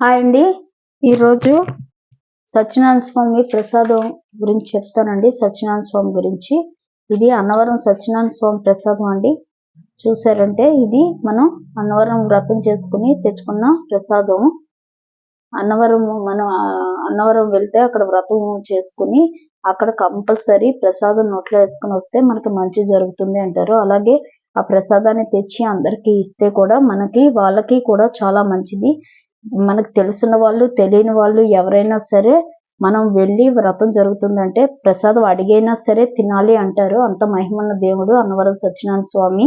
Hi అండి. ఈరోజు సత్యనారాయణ స్వామి ప్రసాదం గురించి చెప్తానండి. సత్యనారాయణ స్వామి గురించి. ఇది అన్నవరం సత్యనారాయణ స్వామి ప్రసాదం అండి. చూసారంటే ఇది మనం అన్నవరం వ్రతం చేసుకుని తెచ్చుకున్న ప్రసాదం అన్నవరం మనం అన్నవరం వెళ్తే అక్కడ వ్రతం చేసుకుని అక్కడ కంపల్సరీ ప్రసాదం నోట్లో వేసుకుని వస్తే మనకి మంచి జరుగుతుంది అంటారు. అలాగే ఆ ప్రసాదాన్ని తెచ్చి అందరికీ ఇస్తే కూడా మనకి వాళ్ళకి కూడా చాలా మంచిది. మనకు తెలిసిన వాళ్ళు తెలియని వాళ్ళు ఎవరైనా సరే మనం వెళ్ళి వ్రతం జరుగుతుందంటే ప్రసాదం అడిగైనా సరే తినాలి అంటారు. అంత మహిమన్న దేవుడు అన్నవరం సత్యనారాయణ స్వామి.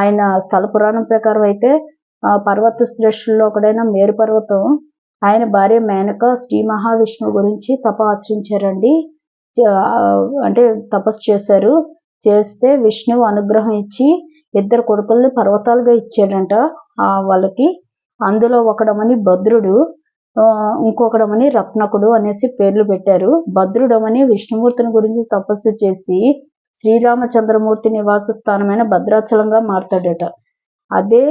ఆయన స్థల పురాణం ప్రకారం అయితే పర్వత శ్రేష్ఠుల్లో ఒకడైన మేరు పర్వతం ఆయన భార్య మేనక శ్రీ మహావిష్ణువు గురించి తప ఆచరించారండి. అంటే తపస్సు చేశారు. చేస్తే విష్ణువు అనుగ్రహం ఇచ్చి ఇద్దరు కొడుకుల్ని పర్వతాలుగా ఇచ్చాడంట వాళ్ళకి. అందులో ఒకడమని భద్రుడు ఇంకొకడమని రత్నకుడు అనేసి పేర్లు పెట్టారు. భద్రుడమని విష్ణుమూర్తిని గురించి తపస్సు చేసి శ్రీరామచంద్రమూర్తి నివాస స్థానమైన భద్రాచలంగా మారుతాడట. అదే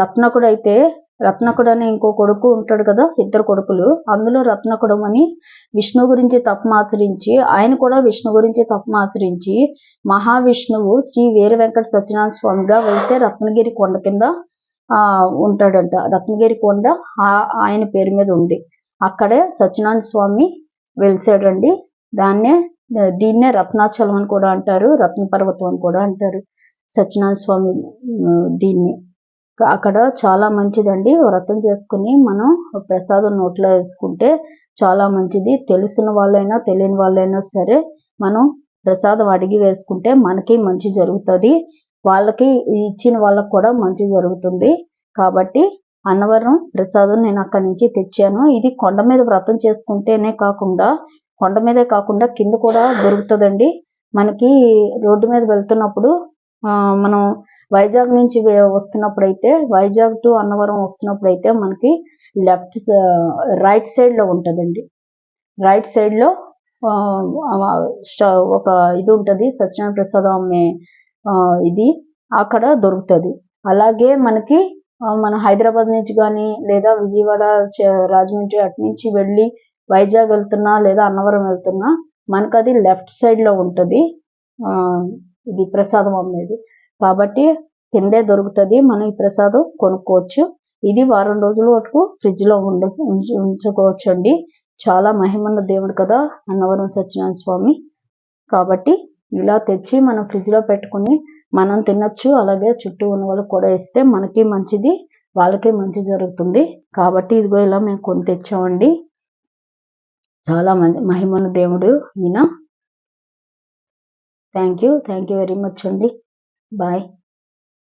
రత్నకుడు అయితే రత్నకుడు అనే ఇంకో కొడుకు ఉంటాడు కదా ఇద్దరు కొడుకులు. అందులో రత్నకుడు అని విష్ణు గురించి తపమాచరించి ఆయన కూడా విష్ణు గురించి తపమాచరించి మహావిష్ణువు శ్రీ వీర వెంకట సత్యనారాయణ స్వామిగా వెళ్తే రత్నగిరి కొండ కింద ఆ ఉంటాడంట. రత్నగిరి కొండ ఆయన పేరు మీద ఉంది. అక్కడే సత్యనారాయణ స్వామి వెలిసాడండి. దాన్నే దీన్నే రత్నాచలం అని కూడా అంటారు రత్న పర్వతం అని కూడా అంటారు సత్యనారాయణ స్వామి దీన్ని. అక్కడ చాలా మంచిదండి. వ్రతం చేసుకుని మనం ప్రసాదం నోట్లో వేసుకుంటే చాలా మంచిది. తెలిసిన వాళ్ళైనా తెలియని వాళ్ళైనా సరే మనం ప్రసాదం అడిగి వేసుకుంటే మనకి మంచి జరుగుతుంది. వాళ్ళకి ఇచ్చిన వాళ్ళకి కూడా మంచి జరుగుతుంది. కాబట్టి అన్నవరం ప్రసాదం నేను అక్కడి నుంచి తెచ్చాను. ఇది కొండ మీద వ్రతం చేసుకుంటేనే కాకుండా కొండ మీదే కాకుండా కింద కూడా దొరుకుతుందండి. మనకి రోడ్డు మీద వెళ్తున్నప్పుడు మనం వైజాగ్ నుంచి వస్తున్నప్పుడు అయితే వైజాగ్ టు అన్నవరం వస్తున్నప్పుడు అయితే మనకి లెఫ్ట్ రైట్ సైడ్లో ఉంటుందండి. రైట్ సైడ్లో ఒక ఇది ఉంటుంది సత్యనారాయణ ప్రసాదం అమ్మే ఇది అక్కడ దొరుకుతుంది. అలాగే మనకి మన హైదరాబాద్ నుంచి కానీ లేదా విజయవాడ రాజమండ్రి అటు నుంచి వెళ్ళి వైజాగ్ వెళ్తున్నా లేదా అన్నవరం వెళ్తున్నా మనకు అది లెఫ్ట్ సైడ్లో ఉంటుంది. ఇది ప్రసాదం అమ్మేది. కాబట్టి కిందే దొరుకుతుంది మనం ఈ ప్రసాదం కొనుక్కోవచ్చు. ఇది వారం రోజుల వరకు ఫ్రిడ్జ్లో ఉండ ఉంచుకోవచ్చు అండి చాలా మహిమన్న దేవుడు కదా అన్నవరం సత్యనారాయణ స్వామి. కాబట్టి ఇలా తెచ్చి మనం ఫ్రిడ్జ్లో పెట్టుకుని మనం తినచ్చు అలాగే చుట్టూ ఉన్న వాళ్ళకి కూడా ఇస్తే మనకి మంచిది వాళ్ళకి మంచి జరుగుతుంది. కాబట్టి ఇదిగో ఇలా మేము కొని తెచ్చామండి. చాలా మంది మహిమన్న దేవుడు ఈయన. Thank you thank you very much అండి బాయ్